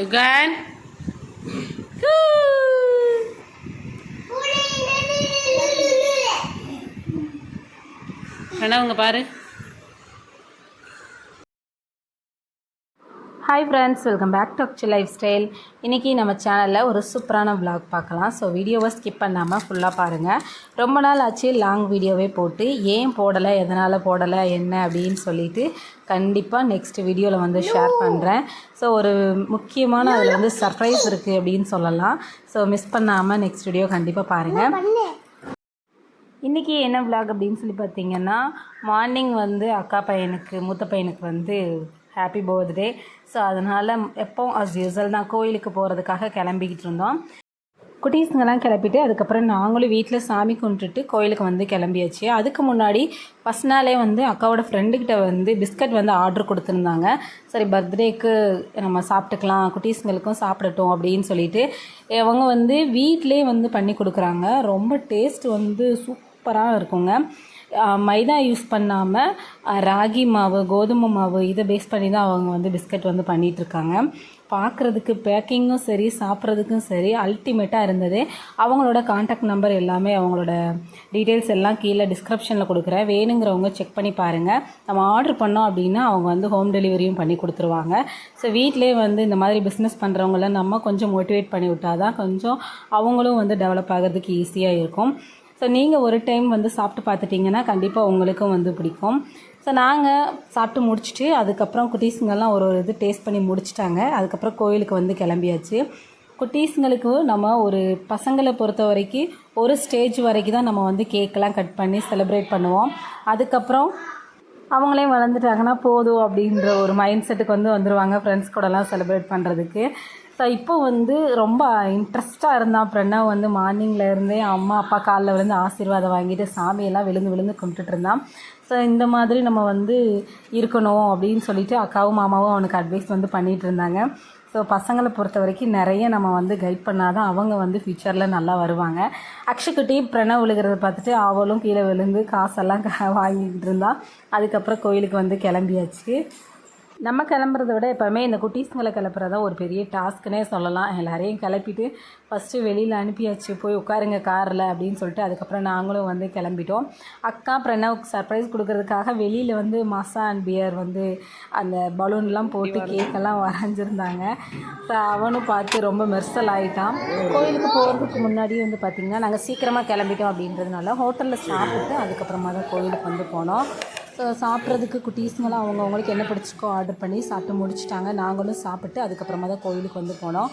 யுகன் பிரணவங்க பாரு. Hi friends welcome back to Akshu lifestyle இன்றைக்கி நம்ம சேனலில் ஒரு சூப்பரான vlog பார்க்கலாம். ஸோ வீடியோவை ஸ்கிப் பண்ணாமல் ஃபுல்லாக பாருங்கள் ரொம்ப நாள் ஆச்சு லாங் வீடியோவே போட்டு. ஏன் போடலை? எதனால் போடலை? என்ன அப்படின்னு சொல்லிட்டு கண்டிப்பாக நெக்ஸ்ட் வீடியோவில் வந்து ஷேர் பண்ணுறேன் ஸோ ஒரு முக்கியமான அதில் வந்து சர்ப்ரைஸ் இருக்குது அப்படின்னு சொல்லலாம். ஸோ மிஸ் பண்ணாமல் நெக்ஸ்ட் வீடியோ கண்டிப்பாக பாருங்கள் இன்றைக்கி என்ன vlog அப்படின்னு சொல்லி பார்த்தீங்கன்னா மார்னிங் வந்து அக்கா பையனுக்கு மூத்த பையனுக்கு வந்து ஹாப்பி பர்த்டே ஸோ அதனால் எப்போ அஸ் யூஸ்வல் தான் கோயிலுக்கு போகிறதுக்காக கிளம்பிக்கிட்டு இருந்தோம். குட்டீஸுங்கெல்லாம் கிளப்பிட்டு அதுக்கப்புறம் நாங்களும் வீட்டில் சாமி கும்பிட்டுட்டு கோயிலுக்கு வந்து கிளம்பியாச்சு. அதுக்கு முன்னாடி ஃபஸ்ட் நாளே வந்து அக்காவோட ஃப்ரெண்டுக்கிட்ட வந்து பிஸ்கட் வந்து ஆர்டர் கொடுத்துருந்தாங்க. சரி பர்த்டேக்கு நம்ம சாப்பிட்டுக்கலாம் குட்டீஸுங்களுக்கும் சாப்பிடட்டும் அப்படின்னு சொல்லிட்டு அவங்க வந்து வீட்டிலே வந்து பண்ணி கொடுக்குறாங்க. ரொம்ப டேஸ்ட் வந்து சூப்பராக இருக்குங்க. மைதா யூஸ் பண்ணாமல் ராகி மாவு கோதுமை மாவு இதை பேஸ் பண்ணி தான் அவங்க வந்து பிஸ்கட் வந்து பண்ணிகிட்ருக்காங்க பார்க்குறதுக்கு பேக்கிங்கும் சரி சாப்பிட்றதுக்கும் சரி அல்டிமேட்டாக இருந்தது அவங்களோட காண்டாக்ட் நம்பர் எல்லாமே அவங்களோட டீட்டெயில்ஸ் எல்லாம் கீழே டிஸ்கிரிப்ஷனில் கொடுக்குறேன். வேணுங்கிறவங்க செக் பண்ணி பாருங்கள் நம்ம ஆர்டர் பண்ணோம் அப்படின்னா அவங்க வந்து ஹோம் டெலிவரியும் பண்ணி கொடுத்துருவாங்க. ஸோ வீட்டிலே வந்து இந்த மாதிரி பிஸ்னஸ் பண்ணுறவங்கள நம்ம கொஞ்சம் மோட்டிவேட் பண்ணி விட்டால் தான் கொஞ்சம் அவங்களும் வந்து டெவலப் ஆகிறதுக்கு ஈஸியாக இருக்கும். ஸோ நீங்கள் ஒரு டைம் வந்து சாப்பிட்டு பார்த்துட்டிங்கன்னா கண்டிப்பாக உங்களுக்கும் வந்து பிடிக்கும். ஸோ நாங்கள் சாப்பிட்டு முடிச்சுட்டு அதுக்கப்புறம் குட்டீஸுங்கெல்லாம் ஒரு ஒரு இது டேஸ்ட் பண்ணி முடிச்சிட்டாங்க. அதுக்கப்புறம் கோயிலுக்கு வந்து கிளம்பியாச்சு. குட்டீஸுங்களுக்கு நம்ம ஒரு பசங்களை பொறுத்த வரைக்கும் ஒரு ஸ்டேஜ் வரைக்கும் தான் நம்ம வந்து கேக்கெல்லாம் கட் பண்ணி செலிப்ரேட் பண்ணுவோம். அதுக்கப்புறம் அவங்களே வளர்ந்துட்டாங்கன்னா போதும் அப்படின்ற ஒரு மைண்ட் செட்டுக்கு வந்து வந்துடுவாங்க ஃப்ரெண்ட்ஸ் கூடலாம் செலிப்ரேட் பண்ணுறதுக்கு ஸோ இப்போ வந்து ரொம்ப இன்ட்ரெஸ்ட்டாக இருந்தான் பிரணவ் வந்து மார்னிங்கில் இருந்தே அம்மா அப்பா காலில் விழுந்து ஆசீர்வாதம் வாங்கிட்டு சாமியெல்லாம் விழுந்து விழுந்து கும்பிட்டுட்டு இருந்தான். ஸோ இந்த மாதிரி நம்ம வந்து இருக்கணும் அப்படின்னு சொல்லிட்டு அக்காவும் மாமாவும் அவனுக்கு அட்வைஸ் வந்து பண்ணிகிட்டு இருந்தாங்க. ஸோ பசங்களை பொறுத்த வரைக்கும் நிறைய நம்ம வந்து கைட் பண்ணால் தான் அவங்க வந்து ஃப்யூச்சரில் நல்லா வருவாங்க. அக்ஷுக்குட்டி பிரணவ் விழுகிறத பார்த்துட்டு அவளும் கீழே விழுந்து காசெல்லாம் க- வாங்கிக்கிட்டு இருந்தா. அதுக்கப்புறம் கோயிலுக்கு வந்து கிளம்பியாச்சு. நம்ம கிளம்புறத விட எப்போவுமே இந்த குட்டீஸுங்களை கிளப்புறதா ஒரு பெரிய டாஸ்க்குனே சொல்லலாம். எல்லாரையும் கிளப்பிட்டு ஃபஸ்ட்டு வெளியில் அனுப்பியாச்சு. போய் உட்காருங்க காரில் அப்படின்னு சொல்லிட்டு அதுக்கப்புறம் நாங்களும் வந்து கிளம்பிட்டோம். அக்கா பிரணவுக்கு சர்ப்ரைஸ் கொடுக்கறதுக்காக வெளியில் வந்து மசா அண்ட் பியர் வந்து அந்த பலூன்லாம் போட்டு கேக்கெல்லாம் வரைஞ்சிருந்தாங்க. ஸோ அவனும் பார்த்து ரொம்ப மெர்சல் ஆகிட்டான் கோயிலுக்கு போகிறதுக்கு முன்னாடி வந்து பார்த்திங்கன்னா நாங்கள் சீக்கிரமாக கிளம்பிட்டோம் அப்படின்றதுனால ஹோட்டலில் சாப்பிட்டு அதுக்கப்புறமா தான் கோயிலுக்கு வந்து போனோம். சாப்பிட்றதுக்கு குட்டீஸுங்களாம் அவங்கவுங்களுக்கு என்ன பிடிச்சிக்கோ ஆர்டர் பண்ணி சாப்பிட்டு முடிச்சிட்டாங்க. நாங்களும் சாப்பிட்டு அதுக்கப்புறமா தான் கோயிலுக்கு வந்து போனோம்.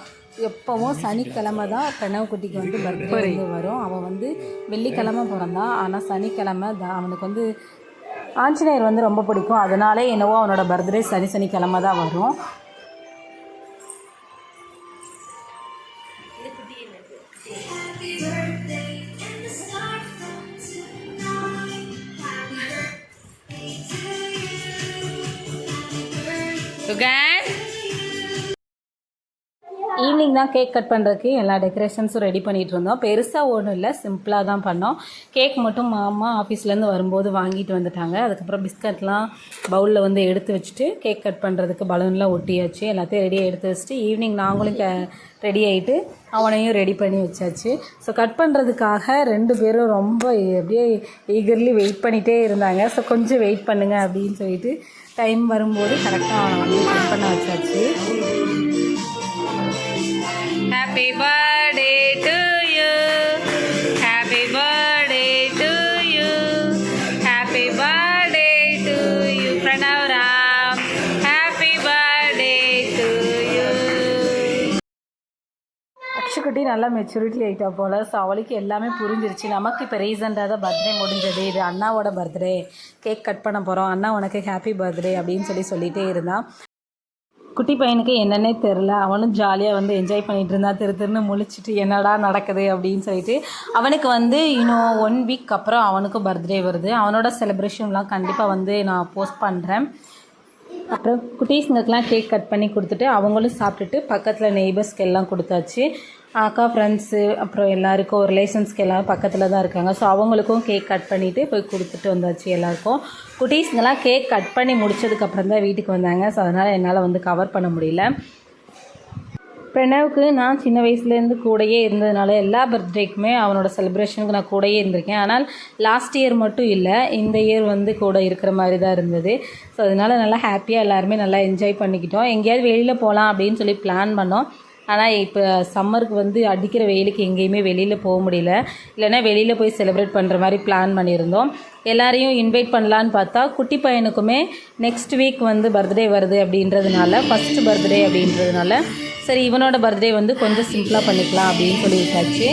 எப்போவும் சனிக்கிழமை தான் பிரணவ் குட்டிக்கு வந்து பர்த்டே வந்து வரும். அவன் வந்து வெள்ளிக்கிழமை பிறந்தான் ஆனால் சனிக்கிழமை தான் அவனுக்கு வந்து ஆஞ்சநேயர் வந்து ரொம்ப பிடிக்கும். அதனாலே என்னவோ அவனோட பர்த்டே சனி சனிக்கிழமை தான் வரும். Okay. மார்னிங் தான் கேக் கட் பண்ணுறதுக்கு எல்லா டெக்கரேஷன்ஸும் ரெடி பண்ணிகிட்டு இருந்தோம். பெருசாக ஒன்றும் இல்லை சிம்பிளாக தான் பண்ணோம். கேக் மட்டும் மாமா ஆஃபீஸ்லேருந்து வரும்போது வாங்கிட்டு வந்துட்டாங்க. அதுக்கப்புறம் பிஸ்கட்லாம் பவுலில் வந்து எடுத்து வச்சுட்டு கேக் கட் பண்ணுறதுக்கு பலூன்லாம் ஒட்டியாச்சு. எல்லாத்தையும் ரெடியாக எடுத்து வச்சுட்டு ஈவினிங் நாங்களும் ரெடி ஆகிட்டு அவனையும் ரெடி பண்ணி வச்சாச்சு. ஸோ கட் பண்ணுறதுக்காக ரெண்டு பேரும் ரொம்ப அப்படியே ஈகர்லி வெயிட் பண்ணிகிட்டே இருந்தாங்க. ஸோ கொஞ்சம் வெயிட் பண்ணுங்கள் அப்படின்னு சொல்லிட்டு டைம் வரும்போது கரெக்டாக அவனை வந்து கட் பண்ண வச்சாச்சு. நல்லா மெச்சூரிட்டி ஆகிட்டா போல். ஸோ அவளுக்கு எல்லாமே புரிஞ்சிருச்சு. நமக்கு இப்போ ரீசெண்டாக தான் பர்த்டே முடிஞ்சது. இது அண்ணாவோட பர்த்டே கேக் கட் பண்ண போகிறோம் அண்ணா உனக்கு ஹாப்பி பர்த்டே அப்படின்னு சொல்லி சொல்லிகிட்டே இருந்தான். குட்டி பையனுக்கு என்னன்னே தெரில அவனும் ஜாலியாக வந்து என்ஜாய் பண்ணிட்டு இருந்தான் திரு திருன்னு முழிச்சிட்டு என்னடா நடக்குது அப்படின்னு சொல்லிட்டு அவனுக்கு வந்து இன்னும் ஒன் வீக் அப்புறம் அவனுக்கும் பர்த்டே வருது. அவனோட செலிப்ரேஷன்லாம் கண்டிப்பாக வந்து நான் போஸ்ட் பண்ணுறேன் அப்புறம் குட்டீஸுங்களுக்கெல்லாம் கேக் கட் பண்ணி கொடுத்துட்டு அவங்களும் சாப்பிட்டுட்டு பக்கத்தில் நெய்பர்ஸ்க்கு எல்லாம் கொடுத்தாச்சு. அக்கா ஃப்ரெண்ட்ஸு அப்புறம் எல்லாருக்கும் ரிலேஷன்ஸ்க்கு எல்லாரும் பக்கத்தில் தான் இருக்காங்க. ஸோ அவங்களுக்கும் கேக் கட் பண்ணிவிட்டு போய் கொடுத்துட்டு வந்தாச்சு எல்லாருக்கும். குட்டீஸுங்கெல்லாம் கேக் கட் பண்ணி முடிச்சதுக்கப்புறம் தான் வீட்டுக்கு வந்தாங்க. ஸோ அதனால் என்னால் வந்து கவர் பண்ண முடியல. பிரணவுக்கு நான் சின்ன வயசுலேருந்து கூடயே இருந்ததுனால எல்லா பர்த்டேக்குமே அவனோட செலிப்ரேஷனுக்கு நான் கூடயே இருந்திருக்கேன். ஆனால் லாஸ்ட் இயர் மட்டும் இல்லை இந்த இயர் வந்து கூட இருக்கிற மாதிரி தான் இருந்தது. ஸோ அதனால் நல்லா ஹாப்பியாக எல்லாருமே நல்லா என்ஜாய் பண்ணிக்கிட்டோம். எங்கேயாவது வெளியில் போகலாம் அப்படின்னு சொல்லி பிளான் பண்ணோம். ஆனால் இப்போ சம்மருக்கு வந்து அடிக்கிற வெயிலுக்கு எங்கேயுமே வெளியில் போக முடியல. இல்லைன்னா வெளியில் போய் செலிப்ரேட் பண்ணுற மாதிரி பிளான் பண்ணியிருந்தோம். எல்லாரையும் இன்வைட் பண்ணலான்னு பார்த்தா குட்டி பையனுக்குமே நெக்ஸ்ட் வீக் வந்து பர்த்டே வருது அப்படின்றதுனால ஃபஸ்ட்டு பர்த்டே அப்படின்றதுனால சரி இவனோட பர்த்டே வந்து கொஞ்சம் சிம்பிளாக பண்ணிக்கலாம் அப்படின்னு சொல்லியிருக்காச்சு.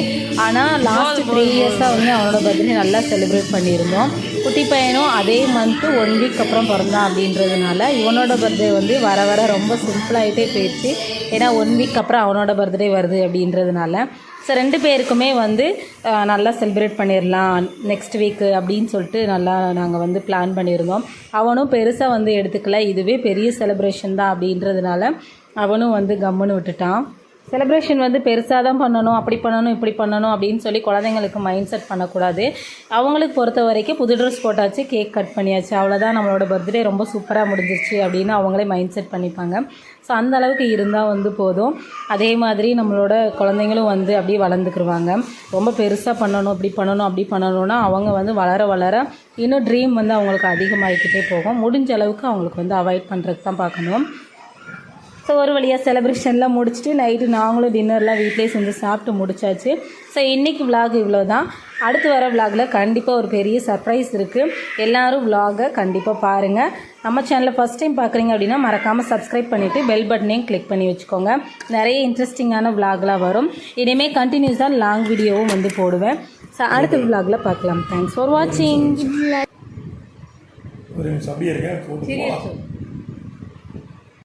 ஆனால் லாஸ்ட் த்ரீ இயர்ஸாக வந்து அவனோட பர்த்டே நல்லா செலிப்ரேட் பண்ணியிருந்தோம். குட்டி பையனும் அதே மந்த்து ஒன் வீக் அப்புறம் பிறந்தான் அப்படின்றதுனால இவனோட பர்த்டே வந்து வர வர ரொம்ப சிம்பிளாகிட்டே போயிடுச்சு. ஏன்னா ஒன் வீக் அப்புறம் அவனோட பர்த்டே வருது அப்படின்றதுனால. ஸோ ரெண்டு பேருக்குமே வந்து நல்லா செலிப்ரேட் பண்ணிடலாம் நெக்ஸ்ட் வீக்கு அப்படின்னு சொல்லிட்டு நல்லா நாங்கள் வந்து பிளான் பண்ணியிருந்தோம் அவனும் பெருசாக வந்து எடுத்துக்கல. இதுவே பெரிய செலிப்ரேஷன் தான் அப்படின்றதுனால அவனும் வந்து கம்முன்னு விட்டுட்டான். செலிப்ரேஷன் வந்து பெருசாக தான் பண்ணணும் அப்படி பண்ணணும் இப்படி பண்ணணும் அப்படின்னு சொல்லி குழந்தைங்களுக்கு மைண்ட் செட் பண்ணக்கூடாது. அவங்களுக்கு பொறுத்த வரைக்கும் புது ட்ரெஸ் போட்டாச்சு கேக் கட் பண்ணியாச்சு. அவ்வளோதான் நம்மளோட பர்த்டே ரொம்ப சூப்பராக முடிஞ்சிருச்சு அப்படின்னு அவங்களே மைண்ட் செட் பண்ணிப்பாங்க. ஸோ அந்த அளவுக்கு இருந்தால் வந்து போதும். அதே மாதிரி நம்மளோட குழந்தைங்களும் வந்து அப்படியே வளர்ந்துக்குருவாங்க. ரொம்ப பெருசாக பண்ணணும் இப்படி பண்ணணும் அப்படி பண்ணணும்னா அவங்க வந்து வளர வளர இன்னும் ட்ரீம் வந்து அவங்களுக்கு அதிகமாகிக்கிட்டே போகும். முடிஞ்ச அளவுக்கு அவங்களுக்கு வந்து அவாய்ட் பண்ணுறதுக்கு தான் பார்க்கணும். ஸோ ஒரு வழியாக செலிப்ரேஷன்லாம் முடிச்சுட்டு நைட்டு நாங்களும் டின்னர்லாம் வீட்டிலே செஞ்சு சாப்பிட்டு முடிச்சாச்சு. ஸோ இன்றைக்கி விலாக் இவ்வளோ தான் அடுத்து வர விலாகில் கண்டிப்பாக ஒரு பெரிய சர்ப்ரைஸ் இருக்குது எல்லாரும் விலாகை கண்டிப்பாக பாருங்கள் நம்ம சேனலை ஃபஸ்ட் டைம் பார்க்குறீங்க அப்படின்னா மறக்காமல் சப்ஸ்கிரைப் பண்ணிவிட்டு பெல் பட்டனையும் கிளிக் பண்ணி வச்சுக்கோங்க. நிறைய இன்ட்ரெஸ்டிங்கான விலாக்லாம் வரும். இனிமேல் கண்டினியூஸாக லாங் வீடியோவும் வந்து போடுவேன். ஸோ அடுத்த விலாகில் பார்க்கலாம். தேங்க்ஸ் ஃபார் வாட்சிங் ஒரு